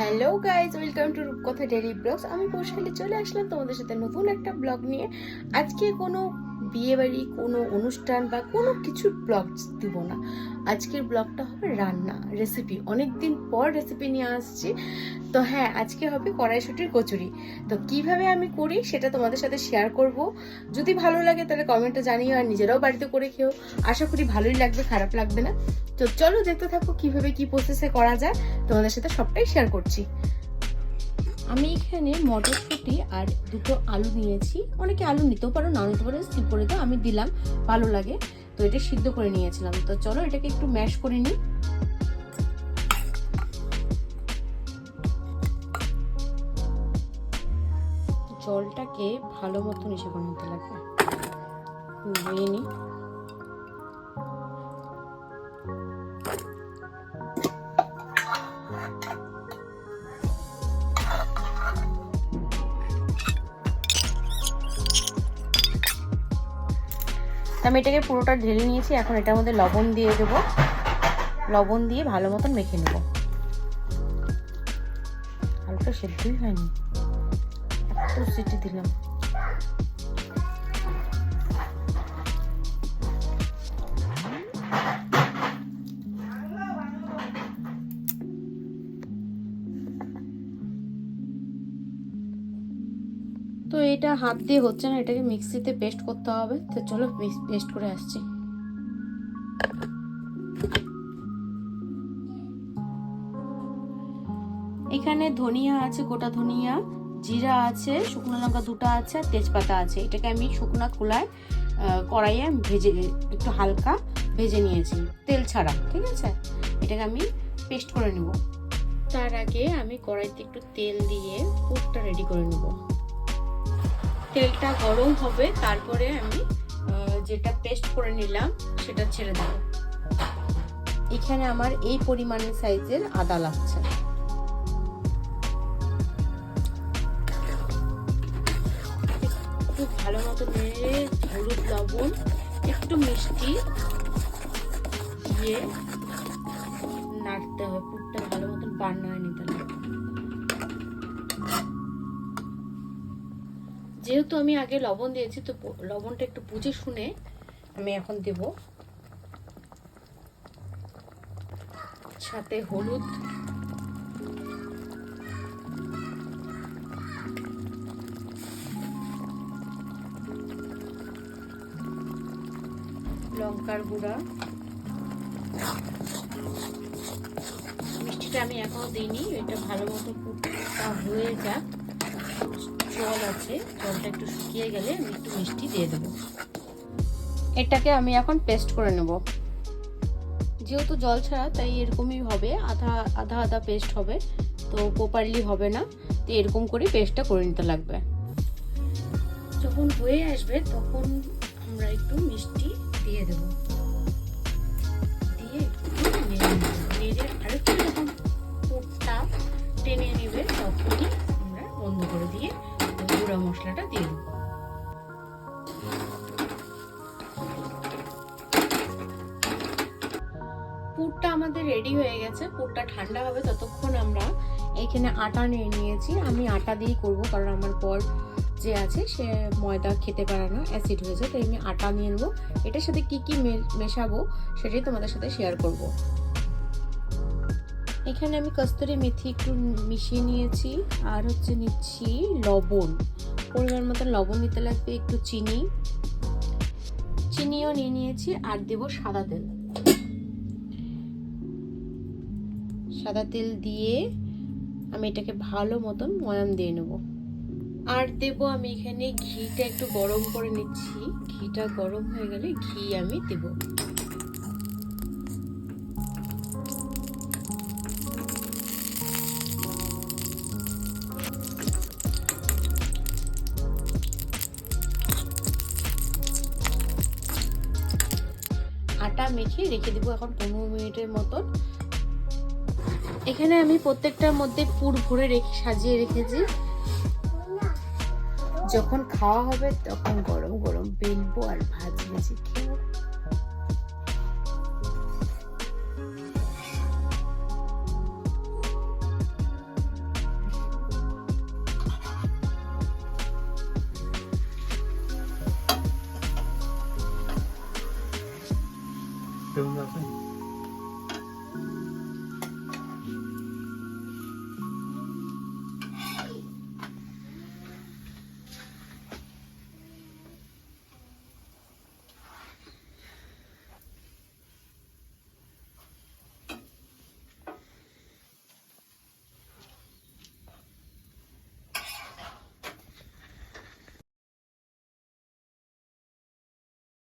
Hello guys welcome to Rupkatha daily blogs আমি পৌশালি চলে আসলাম তোমাদের সাথে নতুন একটা ব্লগ নিয়ে। আজকে কোনো বিয়ে বাড়ি কোনো অনুষ্ঠান বা কোনো কিছু ব্লগ দিব না। আজকের ব্লগটা হবে রান্না রেসিপি অনেক দিন পর রেসিপি নিয়ে আসছি। তো হ্যাঁ আজকে হবে কড়াইশুটির কচুরি। তো কীভাবে আমি করি সেটা তোমাদের সাথে শেয়ার করব। যদি ভালো লাগে তাহলে কমেন্টে জানিও আর নিজেরাও বাড়িতে করে খেও। আশা করি ভালোই লাগবে, খারাপ লাগবে না। তো চলো দেখতে থাকো কীভাবে কি প্রসেসে করা যায়। তোমাদের সাথে সবটাই শেয়ার করছি। আমি এখানে মটরশুঁটি আর দুটো আলু নিয়েছি। অনেকে আলু নিতেও পারো, না নিতে পারো স্কিপ করে দাও। আমি দিলাম, ভালো লাগে। তো এটা সিদ্ধ করে নিয়েছিলাম। তো চলো এটাকে একটু ম্যাশ করে নিই। জলটাকে ভালো মতন করে নিতে লাগবে। নিয়ে নিই। আমি এটাকে পুরোটা ঢেলে নিয়েছি, এখন এটার মধ্যে লবণ দিয়ে দেবো। লবণ দিয়ে ভালো মতন মেখে নেব। আলুটা সেদ্ধই হয়নি। এত সিটি দিলাম। এটা হাত দিয়ে হচ্ছে না, এটাকে মিক্সিতে পেস্ট করতে হবে। তো চলো পেস্ট করে আসছি। এখানে ধনিয়া আছে, গোটা ধনিয়া, জিরা আছে, শুকনো লঙ্কা দুটো আছে, আর তেজপাতা আছে। এটাকে আমি শুকনো খোলায় কড়াইয়ে ভেজে, একটু হালকা ভেজে নিয়েছি। তেল ছাড়া, ঠিক আছে? এটাকে আমি পেস্ট করে নেব। তার আগে আমি কড়াইতে একটু তেল দিয়ে পুরটা রেডি করে নেব। তেলটা গরম হবে, তারপরে আমি যেটা পেস্ট করে নিলাম, সেটা ছেড়ে দেবো। এখানে আমার এই পরিমাণের সাইজের আদা লাগছে। একটু ভালো মতো নেড়ে, হলুদ, লবণ, একটু মিষ্টি দিয়ে নাড়তে হবে, পুরটা ভালো মতন বান্না নিতে হবে যেহেতু আমি আগে লবণ দিয়েছি, তো লবণটা একটু বুঝে শুনে আমি এখন দেব। সাথে হলুদ। লঙ্কার গুঁড়া। মিষ্টিটা আমি এখনও দিইনি, এটা ভালো মতো হয়ে যাক। জল আছে জলটা একটু শুকিয়ে গেলে আমি একটু মিষ্টি দিয়ে দেবো। এটাকে আমি এখন পেস্ট করে নেব। যেহেতু জল ছাড়া তাই এরকমই হবে আধা আধা আধা পেস্ট হবে তো প্রপারলি হবে না তো এরকম করে পেস্টটা করে নিতে লাগবে। যখন হয়ে আসবে তখন আমরা একটু মিষ্টি দিয়ে দেব। দিয়ে একটু নেড়ে নেড়ে আরেকটু যখন পুরটা টেনে নেবে তখনই বন্ধ করে দিয়ে গুঁড়া মশলাটা দিয়ে দেবো। পুরটা আমাদের রেডি হয়ে গেছে। পুরটা ঠান্ডা হবে ততক্ষণ আমরা এখানে আটা নিয়ে নিয়েছি। আমি আটা দিয়েই করব, কারণ আমার পর যে আছে, সে ময়দা খেতে পারে না অ্যাসিড হয়েছে তাই আমি আটা নিয়ে নেব। এটার সাথে কি কি মেশাবো, সেটাই তোমাদের সাথে শেয়ার করব। এখানে আমি কস্তুরি মেথি একটু মিশিয়ে নিয়েছি, আর হচ্ছে নিচ্ছি লবণ। পরিমাণ মতো লবণ নিতে লাগবে একটু চিনি। চিনিও নিয়ে নিয়েছি, আর দেব সাদা তেল। সাদা তেল দিয়ে আমি এটাকে ভালো মতন ময়াম দিয়ে নেব। আর দেব আমি এখানে ঘিটা একটু গরম করে নিচ্ছি। ঘিটা গরম হয়ে গেলে ঘি আমি দেব। আটা মেখে রেখে দেবো এখন পনেরো মিনিটের মতন। এখানে আমি প্রত্যেকটার মধ্যে পুর ভরে রেখে সাজিয়ে রেখেছি। যখন খাওয়া হবে তখন গরম গরম বেলবো আর ভাজ ভেজে খেয়ে। বন্ধু আছে